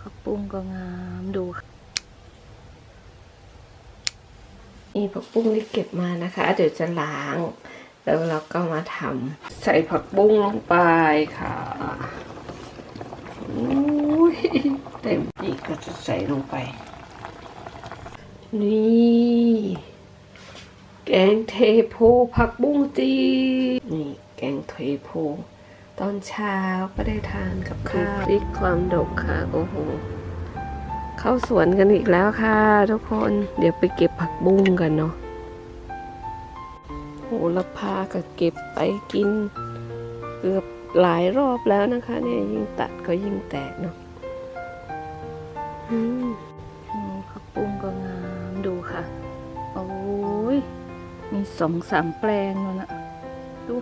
ผักบุ้งก็งามดูค่ะนี่ผักบุ้งที่เก็บมานะคะ เดี๋ยวจะล้าง แล้วเราก็มาทำใส่ผักบุ้งลงไปค่ะอุ้ยเต็มอีกก็จะใส่ลงไป นี่แกงเทโพผักบุ้งจีนี่แกงเทโพ ตอนเช้าก็ได้ทานกับข้าวพริกความดกค่ะ โอ้โห เข้าสวนกันอีกแล้วค่ะ ทุกคน เดี๋ยวไปเก็บผักบุ้งกันเนาะโหระพาก็เก็บไปกิน เกือบหลายรอบแล้วนะคะ เนี่ยยิ่งตัดก็ยิ่งแตกเนาะอืมผักบุ้งก็งามดูค่ะ โอ้ย มีสองสามแปลงแล้วนะดู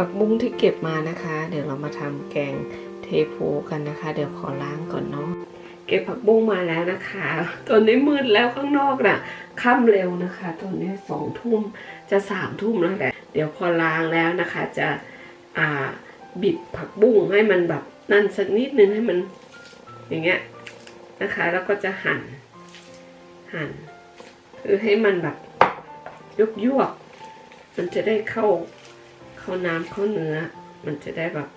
ผักบุ้งที่เก็บมานะคะ เดี๋ยวเรามาทำแกงเทโพกันนะคะ เดี๋ยวขอล้างก่อนเนาะเก็บผักบุ้งมาแล้วนะคะ ตอนนี้มืดแล้วข้างนอกน่ะค่ำเร็วนะคะ ตอนนี้สองทุ่มจะสามทุ่มแล้วแหละเดี๋ยวพอล้างแล้วนะคะ จะอ่าบิดผักบุ้งให้มันแบบนั่นสักนิดนึงให้มันอย่างเงี้ยนะคะ แล้วก็จะหั่นหั่นคือให้มันแบบยุบยวบมันจะได้เข้า เข้าน้ำเข้าเนื้อ มันจะได้แบบ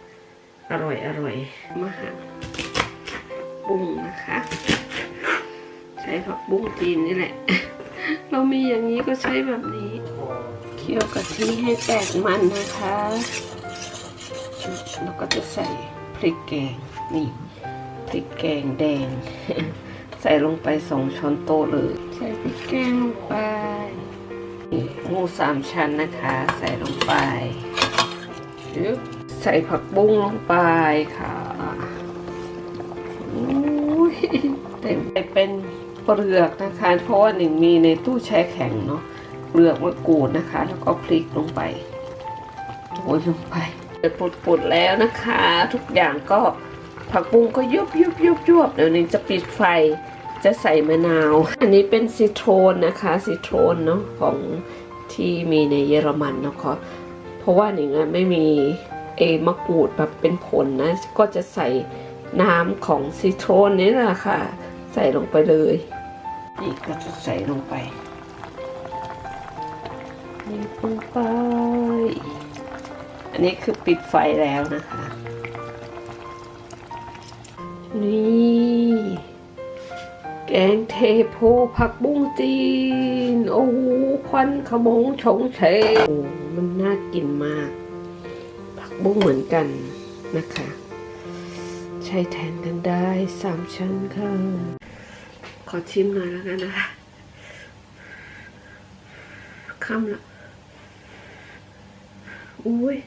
อร่อยอร่อยมาหั่นบุ้งนะคะ ใช้ผักบุ้งจีนนี่แหละ เรามีอย่างนี้ก็ใช้แบบนี้เคี่ยวกะทิให้แตกมันนะคะแล้วก็จะใส่พริกแกงนี่พริกแกงแดง ใส่ลงไปสองช้อนโต๊ะเลย ใส่พริกแกงลงไปนี่หมูสามชั้นนะคะ ใส่ลงไปยึบ ใส่ผักบุ้งลงไปค่ะเต็มไปเป็นเปลือกนะคะ เพราะว่าหนึ่งมีในตู้แช่แข็งเนาะเปลือกมะกรูดนะคะ แล้วก็พริกลงไปโรยลงไปเปิดปุดๆแล้วนะคะ ทุกอย่างก็ผักบุ้งก็ยุบยุบยุบยุบเดี๋ยวนี้จะปิดไฟจะใส่มะนาว อันนี้เป็นซิโทรนนะคะซิโทรนเนาะของที่มีในเยอรมันเนาะคะ เพราะว่าหนิงอะไม่มีเอมะกรูดแบบเป็นผลนะ ก็จะใส่น้ำของซิโทรนนี่แหละค่ะ ใส่ลงไปเลย นี่ก็จะใส่ลงไปนี่ลงไป อันนี้คือปิดไฟแล้วนะคะ นี่แกงเทโพผักบุ้งจีน โอ้โหควันขโมงชงเชยโอ้ มันน่ากินมาก ผักบุ้งเหมือนกันนะคะ ใช้แทนกันได้สามชั้นค่ะ ขอชิมหน่อยแล้วกันนะคะค่ำละอุ้ย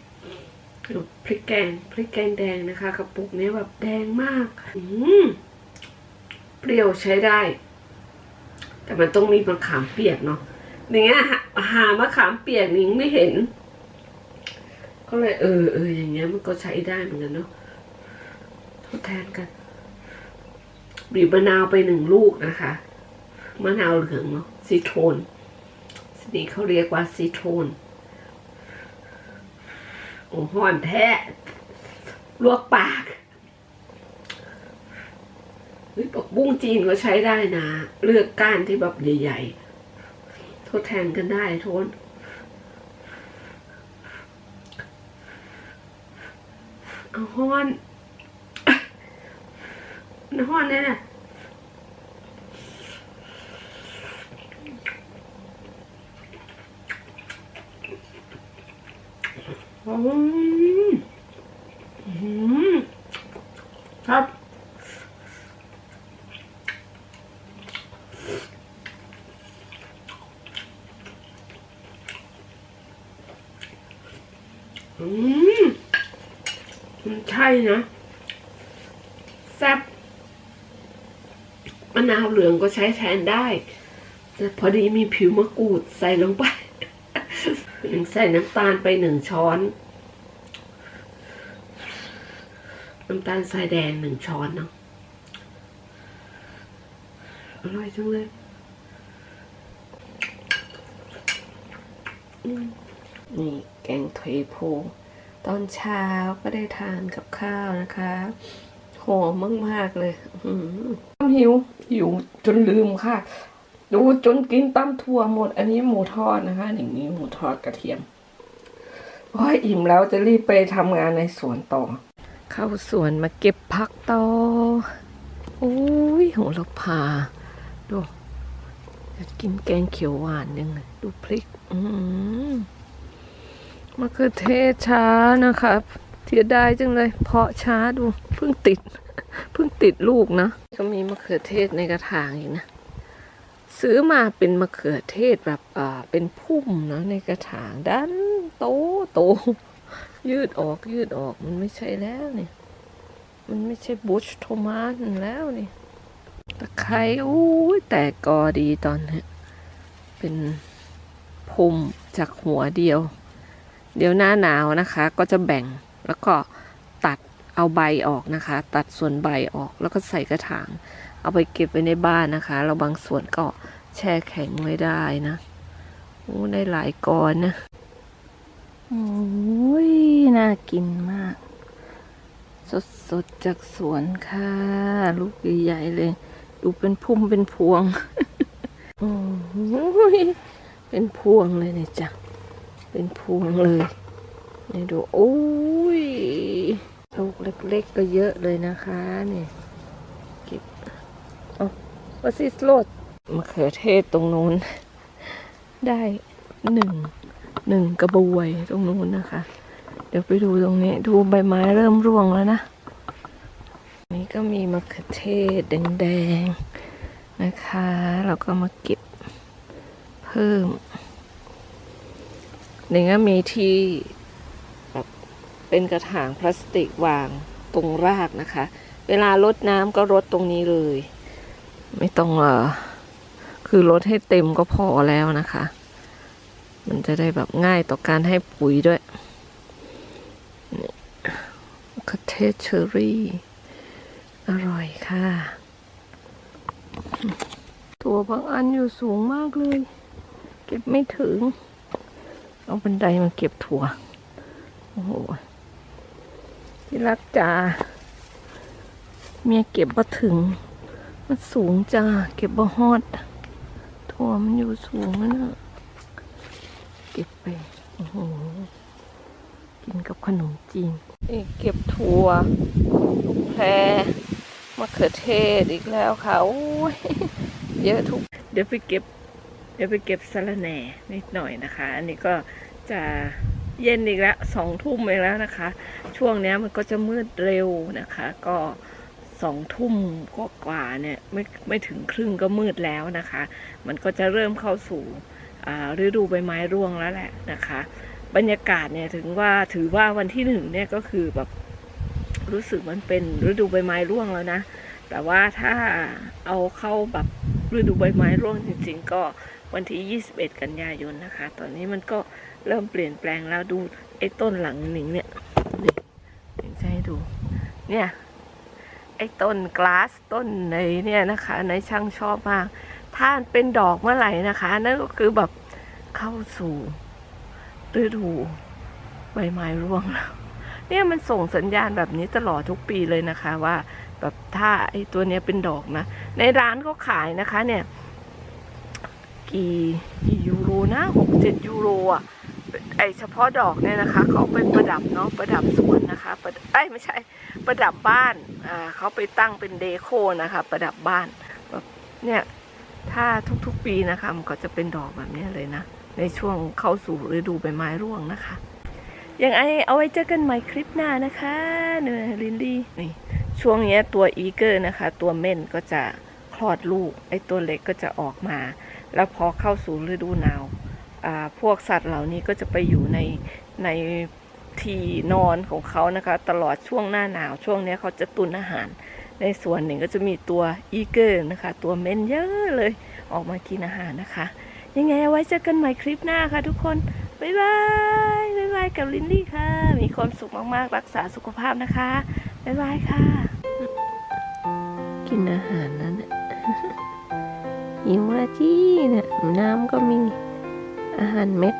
ดูพริกแกงพริกแกงแดงนะคะกระปุกนี้แบบแดงมาก อืมเปรี้ยวใช้ได้ แต่มันต้องมีมะขามเปียกเนาะ อย่างเงี้ยหามะขามเปียกนิ้งไม่เห็น ก็เลยเออเอออย่างเงี้ยมันก็ใช้ได้เหมือนกันเนาะทดแทนกันบีบมะนาวไปหนึ่งลูกนะคะมะนาวเหลืองเนาะซีโทนสนี้เขาเรียกว่าซีโทนโอ้ห่อนแท้ลวกปากเฮ้ยบอกบุ้งจีนก็ใช้ได้นะ เลือกก้านที่แบบใหญ่ ๆ ดแทนกันได้โทนเอาห้อนนห้อนเนี่ยนะอืมอืมครับ อืมมันใช่นะแซ่บมะนาวเหลืองก็ใช้แทนได้แต่พอดีมีผิวมะกรูดใส่ลงไป ใส่น้ำตาลไปหนึ่งช้อน น้ำตาลทรายแดงหนึ่งช้อนเนาะอร่อยจังเลย อืม นี่แกงเทโพตอนเช้าก็ได้ทานกับข้าวนะคะหอมมากๆเลยอื้อหือหิวหิวจนลืมค่ะ ดูจนกินตั้มทั่วหมด อันนี้หมูทอดนะคะอย่างนี้หมูทอดกระเทียมโอ้ยอิ่มแล้วจะรีบไปทำงานในสวนต่อ เข้าสวนมาเก็บผักต่อโอ้ยโหระพาดูอยากกินแกงเขียวหวานยังไงดูพริก อืม มะเขือเทศช้านะครับเสียดายจังเลย เพาะช้าดูเพิ่งติดเพิ่งติดลูกนะก็มีมะเขือเทศในกระถางอีกนะซื้อมาเป็นมะเขือเทศแบบอ่าเป็นพุ่มนะในกระถางด้านโตโตยืดออกยืดออกมันไม่ใช่แล้วเนี่ยมันไม่ใช่บุชโทมาสแล้วนี่ตะไคร้อู้ยแต่กอดีตอนนี้เป็นพุ่มจากหัวเดียว เดี๋ยวหน้าหนาวนะคะก็จะแบ่งแล้วก็ตัดเอาใบออกนะคะ ตัดส่วนใบออกแล้วก็ใส่กระถาง เอาไปเก็บไว้ในบ้านนะคะ เราบางส่วนก็แช่แข็งไว้ได้นะโอ้ได้หลายกอนนะโอ้ยน่ากินมาก สดๆจากสวนค่ะ ลูกใหญ่ๆเลย ดูเป็นพุ่มเป็นพวงโอ้ยเป็นพวงเลยเนี่ยจ้ะ เป็นพวงเลยนี่ดูโอ้ยลูกเล็กๆก็เยอะเลยนะคะเนี่ยเก็บเอาวาซิสโลดมะเขือเทศตรงนู้น ได้หนึ่งหนึ่งกระบวยตรงนู้นนะคะ เดี๋ยวไปดูตรงนี้ ดูใบไม้เริ่มร่วงแล้วนะ นี่ก็มีมะเขือเทศแดงๆนะคะ เราก็มาเก็บเพิ่ม นี่ก็มีที่แบบเป็นกระถางพลาสติกวางตรงรากนะคะ เวลารดน้ำก็รดตรงนี้เลย ไม่ต้องเออคือรดให้เต็มก็พอแล้วนะคะ มันจะได้แบบง่ายต่อการให้ปุ๋ยด้วยนี่ะเขือเทศเชอรี่ อร่อยค่ะ ตัวบางอันอยู่สูงมากเลย เก็บไม่ถึง เอาบันไดมาเก็บถั่ว โอ้โหที่รักจ๋าเมียเก็บมาถึง มันสูงจ้า เก็บบ่ฮอด ถั่วมันอยู่สูงนะเก็บไป โอ้โห กินกับขนมจีนนี่เก็บถั่วลูกแพรมะเขือเทศอีกแล้วค่ะ โอ้ย เยอะทุก เดี๋ยวไปเก็บ เดี๋ยวไปเก็บสะระแหน่นิดหน่อยนะคะ อันนี้ก็จะเย็นอีกแล้วสองทุ่มไปแล้วนะคะ ช่วงนี้มันก็จะมืดเร็วนะคะ ก็สองทุ่มก็กว่าเนี่ยไม่ไม่ถึงครึ่งก็มืดแล้วนะคะ มันก็จะเริ่มเข้าสู่ฤดูใบไม้ร่วงแล้วแหละนะคะ บรรยากาศเนี่ยถึงว่าถือว่าวันที่หนึ่งเนี่ยก็คือแบบรู้สึกมันเป็นฤดูใบไม้ร่วงแล้วนะ แต่ว่าถ้าเอาเข้าแบบฤดูใบไม้ร่วงจริง ๆ ก็ วันที่ 21 กันยายนนะคะ ตอนนี้มันก็เริ่มเปลี่ยนแปลงแล้วดูไอ้ต้นหลังหนิงเนี่ยนี่หนิงจะให้ดู เนี่ยไอ้ต้นกลาสต้นในเนี่ยนะคะในช่างชอบมาก ถ้านเป็นดอกเมื่อไหร่นะคะ นั่นก็คือแบบเข้าสู่ฤดูใบไม้ร่วงแล้วเนี่ยมันส่งสัญญาณแบบนี้ตลอดทุกปีเลยนะคะว่า แบบถ้าไอ้ตัวเนี้ยเป็นดอกนะ ในร้านเขาขายนะคะเนี่ย กี่กี่ยูโรนะหกเจ็ดยูโรอะไอเฉพาะดอกเนี่ยนะคะเขาเอาไป็นประดับเนาะประดับสวนนะคะประดับเอ้ยไม่ใช่ประดับบ้านอ่าเขาไปตั้งเป็นเดโคนะคะ ประดับบ้านแบบเนี่ยถ้าทุกๆปีนะคะมันก็จะเป็นดอกแบบนี้เลยนะ ในช่วงเข้าสู่ฤดูใบไม้ร่วงนะคะอย่างไอเอาไว้เจอกันใหม่คลิปหน้านะคะเนื้อลินดี้นี่ช่วงนี้ตัวอีเกอร์นะคะ ตัวเม่นก็จะคลอดลูกไอตัวเล็กก็จะออกมา แล้วพอเข้าสู่ฤดูหนาวพวกสัตว์เหล่านี้ก็จะไปอยู่ในในที่นอนของเขานะคะ ตลอดช่วงหน้าหนาวช่วงนี้เขาจะตุนอาหาร ในส่วนหนึ่งก็จะมีตัวอีเกอร์นะคะ ตัวเม่นเยอะเลยออกมากินอาหารนะคะ ยังไงเอาไว้เจอกันใหม่คลิปหน้าค่ะทุกคนบ๊ายบายบ๊ายบายกับลินลี่ค่ะ มีความสุขมากๆ รักษาสุขภาพนะคะบ๊ายบายค่ะ กินอาหารนั่น หิวอะจี้เนี่ยน้ำก็มีอาหารเม็ด